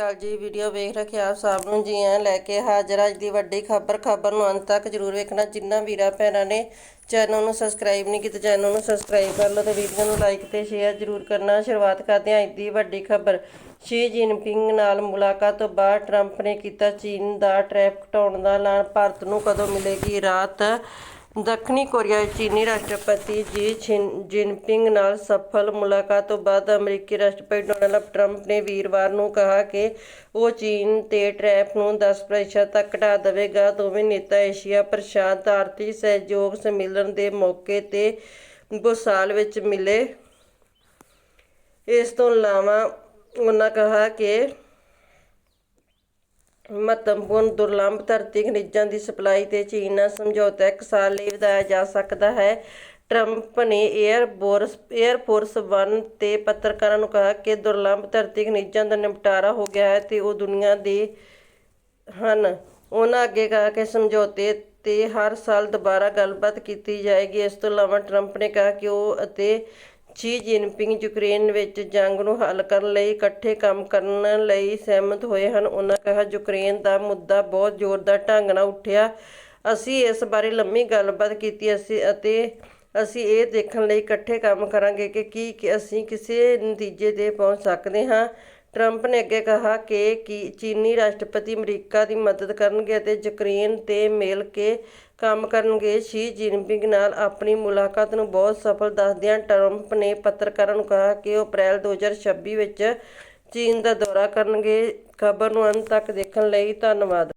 ਕਾਲ ਜੀ ਵੀਡੀਓ ਵੇਖ ਰੱਖਿਆ ਆਪ ਸਭ ਨੂੰ। ਜੀ ਆਇਆਂ ਲੈ ਕੇ ਹਾਜ਼ਰ ਅੱਜ ਦੀ ਵੱਡੀ ਖਬਰ ਖਬਰ ਨੂੰ ਅੰਤ ਤੱਕ ਜਰੂਰ ਵੇਖਣਾ। ਜਿੰਨਾ ਵੀਰਾਂ ਭੈਣਾਂ ਨੇ ਚੈਨਲ ਨੂੰ ਸਬਸਕ੍ਰਾਈਬ ਨਹੀਂ ਕੀਤਾ ਚੈਨਲ ਨੂੰ ਸਬਸਕ੍ਰਾਈਬ ਕਰ ਲਓ ਤੇ ਵੀਡੀਓ ਨੂੰ ਲਾਈਕ ਤੇ ਸ਼ੇਅਰ ਜਰੂਰ ਕਰਨਾ। ਸ਼ੁਰੂਆਤ ਕਰਦੇ ਹਾਂ ਅੱਜ ਦੀ ਵੱਡੀ ਖਬਰ। ਸ਼ੀ ਜਿਨਪਿੰਗ ਨਾਲ ਮੁਲਾਕਾਤ ਤੋਂ ਬਾਅਦ ਟਰੰਪ ਨੇ ਕੀਤਾ ਚੀਨ ਦਾ ਟ੍ਰੈਫਿਕ ਘਟਾਉਣ ਦਾ ਐਲਾਨ। ਭਾਰਤ ਨੂੰ ਕਦੋਂ ਮਿਲੇਗੀ ਰਾਤ? ਦੱਖਣੀ ਕੋਰੀਆ ਵਿੱਚ ਚੀਨੀ ਰਾਸ਼ਟਰਪਤੀ ਜੀ ਛਿਨ ਜਿਨਪਿੰਗ ਨਾਲ ਸਫਲ ਮੁਲਾਕਾਤ ਤੋਂ ਬਾਅਦ ਅਮਰੀਕੀ ਰਾਸ਼ਟਰਪਤੀ ਡੋਨਾਲਡ ਟਰੰਪ ਨੇ ਵੀਰਵਾਰ ਨੂੰ ਕਿਹਾ ਕਿ ਉਹ ਚੀਨ ਤੇ ਟੈਰਿਫ ਨੂੰ 10% ਤੱਕ ਘਟਾ ਦੇਵੇਗਾ। ਦੋਵੇਂ ਨੇਤਾ ਏਸ਼ੀਆ ਪ੍ਰਸ਼ਾਂਤ ਆਰਥਿਕ ਸਹਿਯੋਗ ਸੰਮੇਲਨ ਦੇ ਮੌਕੇ ਤੇ ਬੁਸਾਲ ਵਿੱਚ ਮਿਲੇ। ਇਸ ਤੋਂ ਇਲਾਵਾ ਉਹਨਾਂ ਕਿਹਾ ਕਿ ਮਹੱਤਵਪੂਰਨ ਦੁਰਲੱਭ ਧਰਤੀ ਖਣਿਜਾਂ ਦੀ ਸਪਲਾਈ ਤੇ ਚੀਨ ਨਾਲ ਸਮਝੌਤਾ ਇੱਕ ਸਾਲ ਲਈ ਵਧਾਇਆ ਜਾ ਸਕਦਾ ਹੈ। ਟਰੰਪ ਨੇ 에ਅਰਫੋਰਸ 에ਅਰਫੋਰਸ 1 ਤੇ ਪੱਤਰਕਾਰਾਂ ਨੂੰ ਕਿਹਾ ਕਿ ਦੁਰਲੱਭ ਧਰਤੀ ਖਣਿਜਾਂ ਦਾ ਨਿਪਟਾਰਾ ਹੋ ਗਿਆ ਹੈ ਤੇ ਉਹ ਦੁਨੀਆ ਦੇ ਹਨ। ਉਹਨਾਂ ਅੱਗੇ ਕਿਹਾ ਕਿ ਸਮਝੌਤੇ ਤੇ ਹਰ ਸਾਲ ਦੁਬਾਰਾ ਗੱਲਬਾਤ ਕੀਤੀ ਜਾਏਗੀ। ਇਸ ਤੋਂ ਇਲਾਵਾ ਟਰੰਪ ਨੇ ਕਿਹਾ ਕਿ ਉਹ ਅਤੇ ਸ਼ੀ ਜਿਨਪਿੰਗ ਯੂਕਰੇਨ ਵਿੱਚ ਜੰਗ ਨੂੰ ਹੱਲ ਕਰਨ ਲਈ ਇਕੱਠੇ ਕੰਮ ਕਰਨ ਲਈ ਸਹਿਮਤ ਹੋਏ ਹਨ। ਉਹਨਾਂ ਕਿਹਾ, ਯੂਕਰੇਨ ਦਾ ਮੁੱਦਾ ਬਹੁਤ ਜ਼ੋਰਦਾਰ ਢੰਗ ਨਾਲ ਉੱਠਿਆ। ਅਸੀਂ ਇਸ ਬਾਰੇ ਲੰਮੀ ਗੱਲਬਾਤ ਕੀਤੀ ਅਸੀਂ ਅਤੇ ਅਸੀਂ ਇਹ ਦੇਖਣ ਲਈ ਇਕੱਠੇ ਕੰਮ ਕਰਾਂਗੇ ਕਿ ਕੀ, ਅਸੀਂ ਕਿਸੇ ਨਤੀਜੇ ਤੇ ਪਹੁੰਚ ਸਕਦੇ ਹਾਂ। ਟਰੰਪ ਨੇ ਅੱਗੇ ਕਿਹਾ ਕਿ ਕੀ ਚੀਨੀ ਰਾਸ਼ਟਰਪਤੀ ਅਮਰੀਕਾ ਦੀ ਮਦਦ ਕਰਨਗੇ ਅਤੇ ਯੂਕਰੇਨ ਤੇ ਮਿਲ ਕੇ ਕੰਮ ਕਰਨਗੇ। ਸ਼ੀ ਜਿਨਪਿੰਗ ਨਾਲ ਆਪਣੀ ਮੁਲਾਕਾਤ ਨੂੰ ਬਹੁਤ ਸਫਲ ਦੱਸਦਿਆਂ ਟਰੰਪ ਨੇ ਪੱਤਰਕਾਰਾਂ ਨੂੰ ਕਿਹਾ ਕਿ ਉਹ ਅਪ੍ਰੈਲ 2026 ਵਿੱਚ ਚੀਨ ਦਾ ਦੌਰਾ ਕਰਨਗੇ। ਖਬਰ ਨੂੰ ਅੰਤ ਤੱਕ ਦੇਖਣ ਲਈ ਧੰਨਵਾਦ।